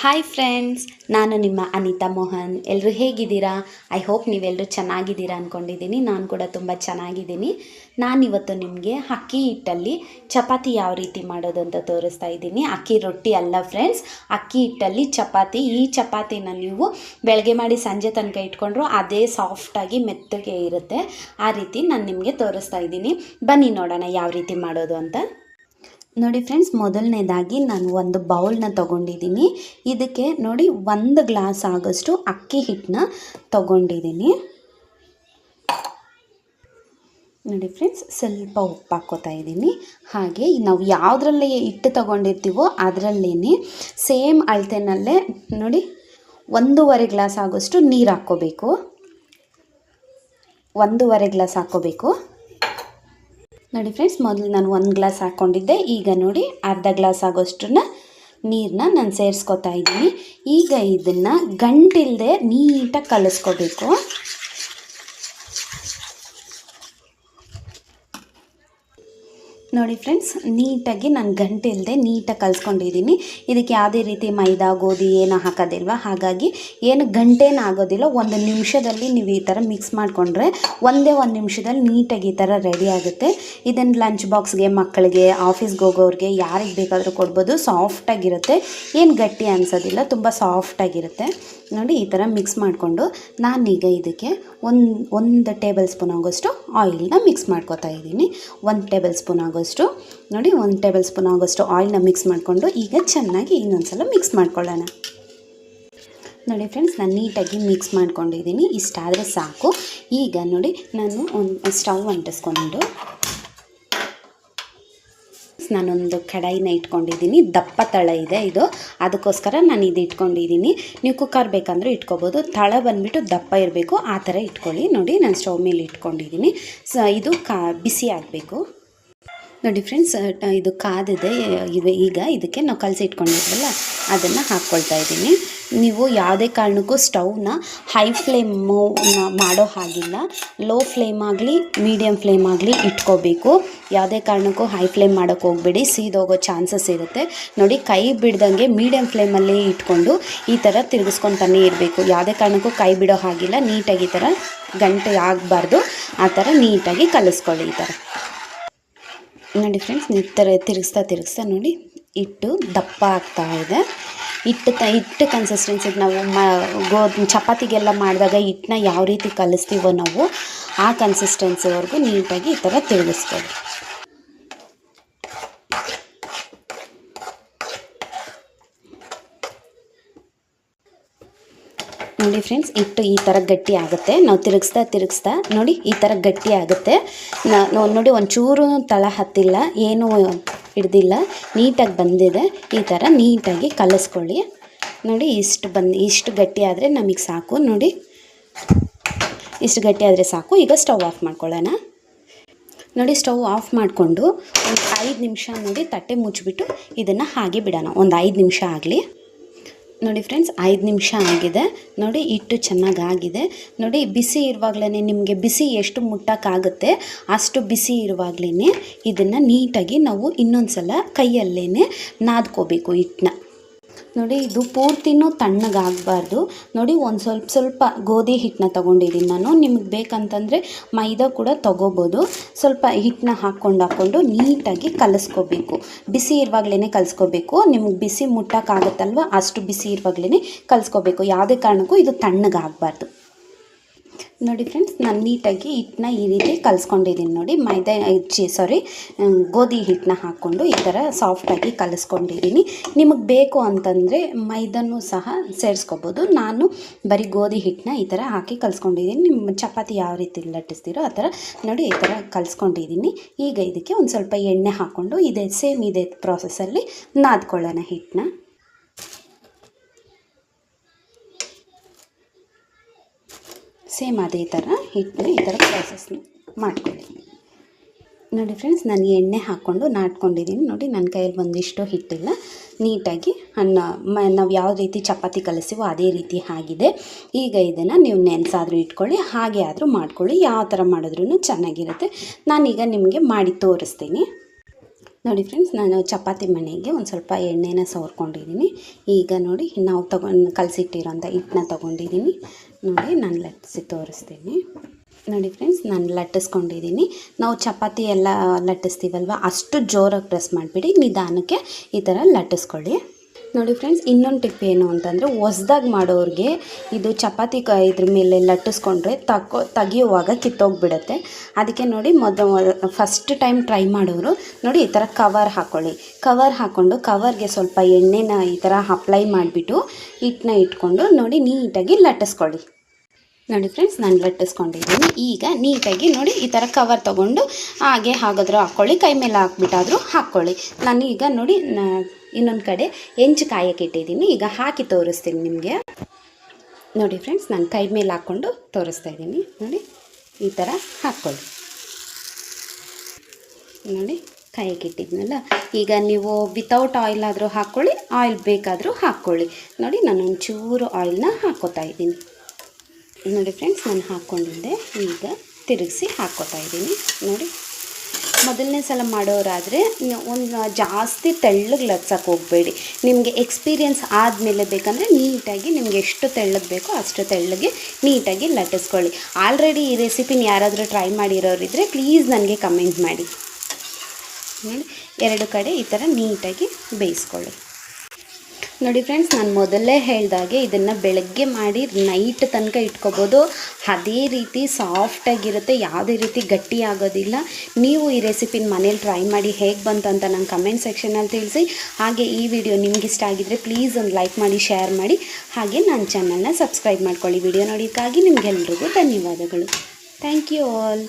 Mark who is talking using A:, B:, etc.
A: Hi friends ನಾನು ನಿಮ್ಮ ಅನಿತಾ ಮೋಹನ್. ಎಲ್ಲರೂ ಹೇಗಿದ್ದೀರಾ? ಐ ಹೋಪ್ ನೀವೆಲ್ಲರೂ ಚೆನ್ನಾಗಿದ್ದೀರಾ ಅಂದ್ಕೊಂಡಿದ್ದೀನಿ ನಾನು ಕೂಡ ತುಂಬ ಚೆನ್ನಾಗಿದ್ದೀನಿ. ನಾನಿವತ್ತು ನಿಮಗೆ ಅಕ್ಕಿ ಹಿಟ್ಟಲ್ಲಿ ಚಪಾತಿ ಯಾವ ರೀತಿ ಮಾಡೋದು ಅಂತ ತೋರಿಸ್ತಾ ಇದ್ದೀನಿ. ಅಕ್ಕಿ ರೊಟ್ಟಿ ಅಲ್ಲ ಫ್ರೆಂಡ್ಸ್ ಅಕ್ಕಿ ಹಿಟ್ಟಲ್ಲಿ ಚಪಾತಿ. ಈ ಚಪಾತಿನ ನೀವು ಬೆಳಗ್ಗೆ ಮಾಡಿ ಸಂಜೆ ತನಕ ಇಟ್ಕೊಂಡ್ರು ಅದೇ ಸಾಫ್ಟಾಗಿ ಮೆತ್ತಗೆ ಇರುತ್ತೆ. ಆ ರೀತಿ ನಾನು ನಿಮಗೆ ತೋರಿಸ್ತಾ ಇದ್ದೀನಿ. ಬನ್ನಿ ನೋಡೋಣ ಯಾವ ರೀತಿ ಮಾಡೋದು ಅಂತ. ನೋಡಿ ಫ್ರೆಂಡ್ಸ್ ಮೊದಲನೇದಾಗಿ ನಾನು ಒಂದು ಬೌಲ್ನ ತೊಗೊಂಡಿದ್ದೀನಿ. ಇದಕ್ಕೆ ನೋಡಿ ಒಂದು ಗ್ಲಾಸ್ ಆಗೋಷ್ಟು ಅಕ್ಕಿ ಹಿಟ್ಟನ್ನ ತೊಗೊಂಡಿದ್ದೀನಿ. ನೋಡಿ ಫ್ರೆಂಡ್ಸ್ ಸ್ವಲ್ಪ ಉಪ್ಪು ಹಾಕ್ಕೋತಾ ಇದ್ದೀನಿ. ಹಾಗೆ ನಾವು ಯಾವುದ್ರಲ್ಲಿ ಹಿಟ್ಟು ತೊಗೊಂಡಿರ್ತೀವೋ ಅದರಲ್ಲೇ ಸೇಮ್ ಅಳತೆನಲ್ಲೇ ನೋಡಿ ಒಂದೂವರೆ ಗ್ಲಾಸ್ ಆಗೋಷ್ಟು ನೀರು ಹಾಕ್ಕೋಬೇಕು. ಒಂದೂವರೆ ಗ್ಲಾಸ್ ಹಾಕ್ಕೋಬೇಕು. ನೋಡಿ ಫ್ರೆಂಡ್ಸ್, ಮೊದಲು ನಾನು ಒಂದು ಗ್ಲಾಸ್ ಹಾಕ್ಕೊಂಡಿದ್ದೆ ಈಗ ನೋಡಿ ಅರ್ಧ ಗ್ಲಾಸ್ ಆಗೋಷ್ಟನ್ನ ನೀರನ್ನ ನಾನು ಸೇರಿಸ್ಕೊತಾ ಇದ್ದೀನಿ. ಈಗ ಇದನ್ನು ಗಂಟಿಲ್ಲದೆ ನೀಟಾಗಿ ಕಲಿಸ್ಕೋಬೇಕು. ನೋಡಿ ಫ್ರೆಂಡ್ಸ್ ನೀಟಾಗಿ ನಾನು ಗಂಟೆ ಇಲ್ಲದೆ ನೀಟಾಗಿ ಕಲಿಸ್ಕೊಂಡಿದ್ದೀನಿ. ಇದಕ್ಕೆ ಯಾವುದೇ ರೀತಿ ಮೈದಾ, ಗೋಧಿ ಏನು ಹಾಕೋದಿಲ್ವ? ಹಾಗಾಗಿ ಏನು ಗಂಟೇನ ಆಗೋದಿಲ್ಲ, ಒಂದು ನಿಮಿಷದಲ್ಲಿ ನೀವು ಈ ಥರ ಮಿಕ್ಸ್ ಮಾಡಿಕೊಂಡ್ರೆ ಒಂದೇ ಒಂದು ನಿಮಿಷದಲ್ಲಿ ನೀಟಾಗಿ ಈ ಥರ ರೆಡಿ ಆಗುತ್ತೆ. ಇದನ್ನು ಲಂಚ್ ಬಾಕ್ಸ್ಗೆ ಮಕ್ಕಳಿಗೆ ಆಫೀಸ್ಗೆ ಹೋಗೋರಿಗೆ ಯಾರಿಗೆ ಬೇಕಾದರೂ ಕೊಡ್ಬೋದು. ಸಾಫ್ಟಾಗಿರುತ್ತೆ ಏನು ಗಟ್ಟಿ ಅನಿಸೋದಿಲ್ಲ, ತುಂಬ ಸಾಫ್ಟಾಗಿರುತ್ತೆ ನೋಡಿ, ಈ ಥರ ಮಿಕ್ಸ್ ಮಾಡಿಕೊಂಡು ನಾನೀಗ ಇದಕ್ಕೆ ಒಂದು ಒಂದು ಟೇಬಲ್ ಸ್ಪೂನ್ ಆಗೋಷ್ಟು ಆಯಿಲ್ನ ಮಿಕ್ಸ್ ಮಾಡ್ಕೊತಾ ಇದ್ದೀನಿ. ಒಂದು ಟೇಬಲ್ ಸ್ಪೂನ್ ಆಗೋಷ್ಟು ನೋಡಿ ಒಂದು ಟೇಬಲ್ ಸ್ಪೂನ್ ಆಗೋಷ್ಟು ಆಯಿಲ್ನ ಮಿಕ್ಸ್ ಮಾಡಿಕೊಂಡು ಈಗ ಚೆನ್ನಾಗಿ ಇನ್ನೊಂದು ಸಲ ಮಿಕ್ಸ್ ಮಾಡ್ಕೊಳ್ಳೋಣ. ನೋಡಿ ಫ್ರೆಂಡ್ಸ್, ನಾನು ನೀಟಾಗಿ ಮಿಕ್ಸ್ ಮಾಡ್ಕೊಂಡಿದ್ದೀನಿ. ಇಷ್ಟಾದರೆ ಸಾಕು. ಈಗ ನೋಡಿ ನಾನು ಒಂದು ಸ್ಟವ್ ಅಂಟಿಸ್ಕೊಂಡು ನಾನೊಂದು ಕಡಾಯಿನ ಇಟ್ಕೊಂಡಿದ್ದೀನಿ. ದಪ್ಪ ತಳ ಇದೆ ಇದು. ಅದಕ್ಕೋಸ್ಕರ ನಾನು ಇದು ಇಟ್ಕೊಂಡಿದ್ದೀನಿ. ನೀವು ಕುಕ್ಕರ್ ಬೇಕಂದ್ರೆ ಇಟ್ಕೊಬೋದು. ತಳ ಬಂದುಬಿಟ್ಟು ದಪ್ಪ ಇರಬೇಕು. ಆ ಥರ ಇಟ್ಕೊಳ್ಳಿ. ನೋಡಿ ನಾನು ಸ್ಟವ್ ಮೇಲೆ ಇಟ್ಕೊಂಡಿದ್ದೀನಿ. ಸ ಇದು ಕಾ ಬಿಸಿ ಆಗಬೇಕು. ನೋಡಿ ಫ್ರೆಂಡ್ಸ್ ಇದು ಕಾದಿದೆ, ಇವೆ, ಈಗ ಇದಕ್ಕೆ ನಾವು ಕಲಸಿ ಇಟ್ಕೊಂಡಿದ್ವಲ್ಲ, ಅದನ್ನು ಹಾಕ್ಕೊಳ್ತಾ ಇದ್ದೀನಿ. ನೀವು ಯಾವುದೇ ಕಾರಣಕ್ಕೂ ಸ್ಟವ್ನ ಹೈ ಫ್ಲೇಮು ಮಾಡೋ ಹಾಗಿಲ್ಲ. ಲೋ ಫ್ಲೇಮ್ ಆಗಲಿ ಮೀಡಿಯಮ್ ಫ್ಲೇಮ್ ಆಗಲಿ ಇಟ್ಕೋಬೇಕು. ಯಾವುದೇ ಕಾರಣಕ್ಕೂ ಹೈ ಫ್ಲೇಮ್ ಮಾಡೋಕ್ಕೆ ಹೋಗಬೇಡಿ, ಸೀದೋಗೋ ಚಾನ್ಸಸ್ ಇರುತ್ತೆ. ನೋಡಿ, ಕೈ ಬಿಡ್ದಂಗೆ ಮೀಡಿಯಮ್ ಫ್ಲೇಮಲ್ಲಿ ಇಟ್ಕೊಂಡು ಈ ಥರ ತಿರುಗಿಸ್ಕೊತಾನೆ ಇರಬೇಕು. ಯಾವುದೇ ಕಾರಣಕ್ಕೂ ಕೈ ಬಿಡೋ ಹಾಗಿಲ್ಲ, ನೀಟಾಗಿ ಈ ಥರ ಗಂಟೆ ಆಗಬಾರ್ದು. ಆ ಥರ ನೀಟಾಗಿ ಕಲಿಸ್ಕೊಳ್ಳಿ ಈ ಥರ ನೋಡಿ ಫ್ರೆಂಡ್ಸ್ ನಿತ್ತರ ತಿರುಗಿಸ್ತಾ ತಿರುಗಿಸ್ತಾ ನೋಡಿ ಹಿಟ್ಟು ದಪ್ಪ ಆಗ್ತಾ ಇದೆ. ಹಿಟ್ಟು ತ ಹಿಟ್ಟು ಕನ್ಸಿಸ್ಟೆನ್ಸಿಗೆ ನಾವು ಮ ಗೋ ಚಪಾತಿಗೆಲ್ಲ ಮಾಡಿದಾಗ ಹಿಟ್ಟನ್ನ ಯಾವ ರೀತಿ ಕಲಿಸ್ತೀವೋ ನಾವು ಆ ಕನ್ಸಿಸ್ಟೆನ್ಸಿವರೆಗೂ ನೀಟಾಗಿ ಈ ಥರ ತಿರುಗಿಸ್ಕೊಳ್ಳಿ ನೋಡಿ ಫ್ರೆಂಡ್ಸ್ ಇಟ್ಟು ಈ ಥರ ಗಟ್ಟಿ ಆಗುತ್ತೆ. ನಾವು ತಿರುಗಿಸ್ತಾ ತಿರುಗಿಸ್ತಾ ನೋಡಿ ಈ ಥರ ಗಟ್ಟಿ ಆಗುತ್ತೆ. ನೋಡಿ ಒಂಚೂರು ತಳ ಹತ್ತಿಲ್ಲ, ಏನೂ ಹಿಡ್ದಿಲ್ಲ. ನೀಟಾಗಿ ಬಂದಿದೆ. ಈ ಥರ ನೀಟಾಗಿ ಕಲಸ್ಕೊಳ್ಳಿ. ನೋಡಿ ಇಷ್ಟು ಬಂದು ಇಷ್ಟು ಗಟ್ಟಿ ಆದರೆ ನಮಗೆ ಸಾಕು. ನೋಡಿ ಇಷ್ಟು ಗಟ್ಟಿ ಆದರೆ ಸಾಕು. ಈಗ ಸ್ಟವ್ ಆಫ್ ಮಾಡ್ಕೊಳ್ಳೋಣ. ನೋಡಿ ಸ್ಟವ್ ಆಫ್ ಮಾಡಿಕೊಂಡು ಒಂದು ಐದು ನಿಮಿಷ ನೋಡಿ ತಟ್ಟೆ ಮುಚ್ಚಿಬಿಟ್ಟು ಇದನ್ನು ಹಾಗೆ ಬಿಡೋಣ. ಒಂದು ಐದು ನಿಮಿಷ ಆಗಲಿ. ನೋಡಿ ಫ್ರೆಂಡ್ಸ್ ಐದು ನಿಮಿಷ ಆಗಿದೆ. ನೋಡಿ ಹಿಟ್ಟು ಚೆನ್ನಾಗಿ ಆಗಿದೆ ನೋಡಿ ಬಿಸಿ ಇರುವಾಗಲೇ ನಿಮಗೆ ಬಿಸಿ ಎಷ್ಟು ಮುಟ್ಟಕ್ಕಾಗುತ್ತೆ, ಅಷ್ಟು ಬಿಸಿ ಇರುವಾಗಲೇ ಇದನ್ನು ನೀಟಾಗಿ ನಾವು ಇನ್ನೊಂದು ಸಲ ಕೈಯಲ್ಲೇ ನಾದ್ಕೋಬೇಕು ಹಿಟ್ಟನ್ನ. ನೋಡಿ, ಇದು ಪೂರ್ತಿನೂ ತಣ್ಣಗಾಗಬಾರ್ದು. ನೋಡಿ, ಒಂದು ಸ್ವಲ್ಪ ಸ್ವಲ್ಪ ಗೋಧಿ ಹಿಟ್ಟನ್ನ ತೊಗೊಂಡಿದ್ದೀನಿ ನಾನು. ನಿಮಗೆ ಬೇಕಂತಂದರೆ ಮೈದಾ ಕೂಡ ತೊಗೋಬೋದು. ಸ್ವಲ್ಪ ಹಿಟ್ಟನ್ನ ಹಾಕ್ಕೊಂಡು ಹಾಕ್ಕೊಂಡು ನೀಟಾಗಿ ಕಲಿಸ್ಕೋಬೇಕು. ಬಿಸಿ ಇರುವಾಗಲೇ ಕಲಿಸ್ಕೋಬೇಕು. ನಿಮಗೆ ಬಿಸಿ ಮುಟ್ಟೋಕ್ಕಾಗತ್ತಲ್ವ, ಅಷ್ಟು ಬಿಸಿ ಇರುವಾಗಲೇ ಕಲಿಸ್ಕೋಬೇಕು. ಯಾವುದೇ ಕಾರಣಕ್ಕೂ ಇದು ತಣ್ಣಗಾಗಬಾರ್ದು. ನೋಡಿ ಫ್ರೆಂಡ್ಸ್ ನಾನು ನೀಟಾಗಿ ಹಿಟ್ಟನ್ನ ಈ ರೀತಿ ಕಲಿಸ್ಕೊಂಡಿದ್ದೀನಿ ನೋಡಿ. ಮೈದಾ ಸಾರಿ ಗೋಧಿ ಹಿಟ್ಟನ್ನ ಹಾಕ್ಕೊಂಡು ಈ ಥರ ಸಾಫ್ಟಾಗಿ ಕಲಿಸ್ಕೊಂಡಿದ್ದೀನಿ ನಿಮಗೆ ಬೇಕು ಅಂತಂದರೆ ಮೈದಾನೂ ಸಹ ಸೇರಿಸ್ಕೋಬೋದು. ನಾನು ಬರೀ ಗೋಧಿ ಹಿಟ್ಟನ್ನ ಈ ಥರ ಹಾಕಿ ಕಲಿಸ್ಕೊಂಡಿದ್ದೀನಿ ನಿಮ್ಮ ಚಪಾತಿ ಯಾವ ರೀತಿ ಲಟ್ಟಿಸ್ತೀರೋ ಆ ಥರ ನೋಡಿ ಈ ಥರ ಕಲಿಸ್ಕೊಂಡಿದ್ದೀನಿ ಈಗ ಇದಕ್ಕೆ ಒಂದು ಸ್ವಲ್ಪ ಎಣ್ಣೆ ಹಾಕ್ಕೊಂಡು ಇದೇ ಸೇಮ್ ಇದೇ ಪ್ರಾಸೆಸ್ಸಲ್ಲಿ ನಾದ್ಕೊಳ್ಳೋಣ ಹಿಟ್ಟನ್ನ ಸೇಮ್ ಅದೇ ಥರ ಹಿಟ್ಟು ಈ ಥರ ಪ್ರಾಸೆಸ್ನ ಮಾಡ್ಕೊಳ್ಳಿ. ನೋಡಿ ಫ್ರೆಂಡ್ಸ್ ನಾನು ಎಣ್ಣೆ ಹಾಕ್ಕೊಂಡು ನಾಟ್ಕೊಂಡಿದ್ದೀನಿ. ನೋಡಿ ನನ್ನ ಕೈಯಲ್ಲಿ ಒಂದಿಷ್ಟು ಹಿಟ್ಟಿಲ್ಲ ನೀಟಾಗಿ ಅನ್ನ ಮ, ನಾವು ಯಾವ ರೀತಿ ಚಪಾತಿ ಕಲಿಸ್ತೀವೋ ಅದೇ ರೀತಿ ಆಗಿದೆ. ಈಗ ಇದನ್ನು ನೀವು ನೆನೆಸಾದರೂ ಇಟ್ಕೊಳ್ಳಿ, ಹಾಗೆ ಆದರೂ ಮಾಡ್ಕೊಳ್ಳಿ. ಯಾವ ಥರ ಮಾಡಿದ್ರೂ ಚೆನ್ನಾಗಿರುತ್ತೆ. ನಾನೀಗ ನಿಮಗೆ ಮಾಡಿ ತೋರಿಸ್ತೀನಿ. ನೋಡಿ ಫ್ರೆಂಡ್ಸ್ ನಾನು ಚಪಾತಿ ಮನೆಗೆ ಒಂದು ಸ್ವಲ್ಪ ಎಣ್ಣೆನ ಸವರ್ಕೊಂಡಿದ್ದೀನಿ. ಈಗ ನೋಡಿ, ನಾವು ತಗೊಂಡು ಕಲಸಿಟ್ಟಿರೋಂಥ ಹಿಟ್ಟನ್ನ ತೊಗೊಂಡಿದ್ದೀನಿ. ನೋಡಿ, ನಾನು ಲಟ್ಟಿಸಿ ತೋರಿಸ್ತೀನಿ. ನೋಡಿ ಫ್ರೆಂಡ್ಸ್ ನಾನು ಲಟ್ಟಿಸ್ಕೊಂಡಿದ್ದೀನಿ ನಾವು ಚಪಾತಿ ಎಲ್ಲ ಲಟ್ಟಿಸ್ತೀವಲ್ವ, ಅಷ್ಟು ಜೋರಾಗಿ ಪ್ರೆಸ್ ಮಾಡಿಬಿಡಿ, ನಿಧಾನಕ್ಕೆ ಈ ಥರ ಲಟ್ಟಿಸ್ಕೊಳ್ಳಿ. ನೋಡಿ ಫ್ರೆಂಡ್ಸ್ ಇನ್ನೊಂದು ಟಿಪ್ ಏನು ಅಂತಂದರೆ, ಹೊಸ್ದಾಗಿ ಮಾಡೋರಿಗೆ ಇದು ಚಪಾತಿ ಕ ಇದ್ರ ಮೇಲೆ ಲಟ್ಟಿಸ್ಕೊಂಡ್ರೆ ತಗೋ ತೆಗಿಯುವಾಗ ಕಿತ್ತೋಗ್ಬಿಡುತ್ತೆ. ಅದಕ್ಕೆ ನೋಡಿ, ಮೊದಲು ಫಸ್ಟ್ ಟೈಮ್ ಟ್ರೈ ಮಾಡೋರು, ನೋಡಿ ಈ ಥರ ಕವರ್ ಹಾಕ್ಕೊಳ್ಳಿ ಕವರ್ ಹಾಕ್ಕೊಂಡು ಕವರ್ಗೆ ಸ್ವಲ್ಪ ಎಣ್ಣೆನ ಈ ಥರ ಅಪ್ಲೈ ಮಾಡಿಬಿಟ್ಟು, ಹಿಟ್ಟನ್ನ ಇಟ್ಕೊಂಡು ನೋಡಿ ನೀಟಾಗಿ ಲಟ್ಟಿಸ್ಕೊಳ್ಳಿ. ನೋಡಿ ಫ್ರೆಂಡ್ಸ್ ನಾನು ಲಟ್ಟಿಸ್ಕೊಂಡಿದ್ದೀನಿ. ಈಗ ನೀಟಾಗಿ ನೋಡಿ ಈ ಥರ ಕವರ್ ತೊಗೊಂಡು ಹಾಗೆ ಹಾಗಾದರೂ ಹಾಕ್ಕೊಳ್ಳಿ ಕೈ ಮೇಲೆ ಹಾಕ್ಬಿಟ್ಟಾದರೂ ಹಾಕ್ಕೊಳ್ಳಿ ನಾನು ಈಗ ನೋಡಿ ಇನ್ನೊಂದು ಕಡೆ ಹೆಂಚು ಕಾಯಕ್ಕೆ ಇಟ್ಟಿದ್ದೀನಿ. ಈಗ ಹಾಕಿ ತೋರಿಸ್ತೀನಿ ನಿಮಗೆ. ನೋಡಿ ಫ್ರೆಂಡ್ಸ್ ನಾನು ಕೈ ಮೇಲೆ ಹಾಕ್ಕೊಂಡು ತೋರಿಸ್ತಾ ಇದ್ದೀನಿ. ನೋಡಿ, ಈ ಥರ ಹಾಕ್ಕೊಳ್ಳಿ ನೋಡಿ, ಕಾಯಕ್ಕೆ ಇಟ್ಟಿದ್ನಲ್ಲ ಈಗ ನೀವು ವಿತೌಟ್ ಆಯಿಲ್ ಆದರೂ ಹಾಕ್ಕೊಳ್ಳಿ ಆಯಿಲ್ ಬೇಕಾದರೂ ಹಾಕ್ಕೊಳ್ಳಿ ನೋಡಿ, ನಾನು ಒಂಚೂರು ಆಯಿಲ್ನ ಹಾಕ್ಕೋತಾ ಇದ್ದೀನಿ. ನೋಡಿ ಫ್ರೆಂಡ್ಸ್ ನಾನು ಹಾಕ್ಕೊಂಡಿದ್ದೆ ಈಗ ತಿರುಗಿಸಿ ಹಾಕ್ಕೋತಾ ಇದ್ದೀನಿ. ನೋಡಿ, ಮೊದಲನೇ ಸಲ ಮಾಡೋರಾದರೆ ಒಂದು ಜಾಸ್ತಿ ತೆಳ್ಳಗೆ ಲಟ್ಸೋಕೆ ಹೋಗಬೇಡಿ. ನಿಮಗೆ ಎಕ್ಸ್ಪೀರಿಯನ್ಸ್ ಆದಮೇಲೆ ಬೇಕಂದರೆ ನೀಟಾಗಿ ನಿಮಗೆ ಎಷ್ಟು ತೆಳ್ಳಗೆ ಬೇಕೋ ಅಷ್ಟು ತೆಳ್ಳಗೆ ನೀಟಾಗಿ ಲಟ್ಟಿಸ್ಕೊಳ್ಳಿ. ಆಲ್ರೆಡಿ ಈ ರೆಸಿಪಿನ ಯಾರಾದರೂ ಟ್ರೈ ಮಾಡಿರೋರಿದ್ದರೆ ಪ್ಲೀಸ್ ನನಗೆ ಕಮೆಂಟ್ ಮಾಡಿ. ನೋಡಿ, ಎರಡು ಕಡೆ ಈ ಥರ ನೀಟಾಗಿ ಬೇಯಿಸ್ಕೊಳ್ಳಿ. ನೋಡಿ ಫ್ರೆಂಡ್ಸ್ ನಾನು ಮೊದಲೇ ಹೇಳ್ದಾಗೆ ಇದನ್ನು ಬೆಳಗ್ಗೆ ಮಾಡಿ ನೈಟ್ ತನಕ ಇಟ್ಕೋಬೋದು. ಅದೇ ರೀತಿ ಸಾಫ್ಟಾಗಿರುತ್ತೆ ಯಾವುದೇ ರೀತಿ ಗಟ್ಟಿ ಆಗೋದಿಲ್ಲ. ನೀವು ಈ ರೆಸಿಪಿನ ಮನೇಲಿ ಟ್ರೈ ಮಾಡಿ ಹೇಗೆ ಬಂತು ಅಂತ ನಂಗೆ ಕಮೆಂಟ್ ಸೆಕ್ಷನಲ್ಲಿ ತಿಳಿಸಿ. ಹಾಗೆ ಈ ವಿಡಿಯೋ ನಿಮ್ಗೆ ಇಷ್ಟ ಆಗಿದ್ದರೆ ಪ್ಲೀಸ್ ಒಂದು ಲೈಕ್ ಮಾಡಿ ಶೇರ್ ಮಾಡಿ. ಹಾಗೆ ನನ್ನ ಚಾನಲ್ನ ಸಬ್ಸ್ಕ್ರೈಬ್ ಮಾಡ್ಕೊಳ್ಳಿ. ವಿಡಿಯೋ ನೋಡೋಕ್ಕಾಗಿ ನಿಮಗೆಲ್ರಿಗೂ ಧನ್ಯವಾದಗಳು. Thank you all